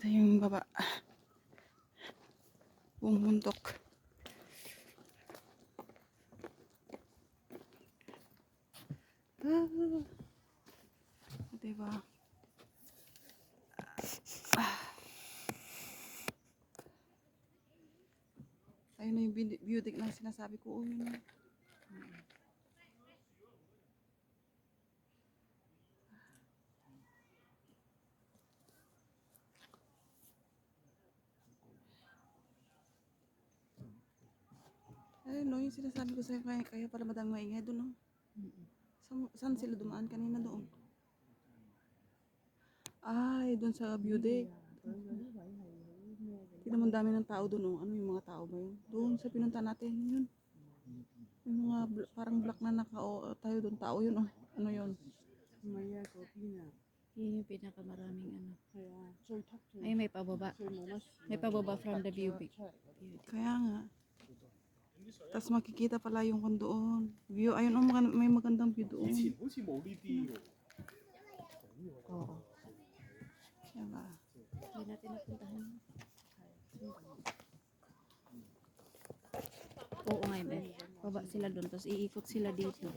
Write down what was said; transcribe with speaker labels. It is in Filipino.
Speaker 1: Ito yung baba. Buong bundok. Ah, diba? Ah. Ayun na yung beauty na sinasabi ko. Oh, yun na. Ayun no, yung sinasabi ko sa'yo, kaya, kaya pala madami maingay doon, no? Saan, saan sila dumaan kanina doon? Ay, doon sa view deck. Tignan mo dami ng tao doon, oh. Ano yung mga tao ba yun? Doon sa pinunta natin, yun. Yung mga bl- parang black na naka tayo doon, tao yun, oh. Ano yun?
Speaker 2: Maya kopi na.
Speaker 3: Yun yung pinakamaraming ano. Ay, may pababa. May pababa from the view. Beauty.
Speaker 1: Kaya nga. Tapos makikita pala yung kung doon. View. Ayun, oh, may magandang view doon. Oo. Yan ba?
Speaker 3: Hindi natin napuntahan. Oo nga, Beth. Baba sila doon. Tapos iikot sila dito.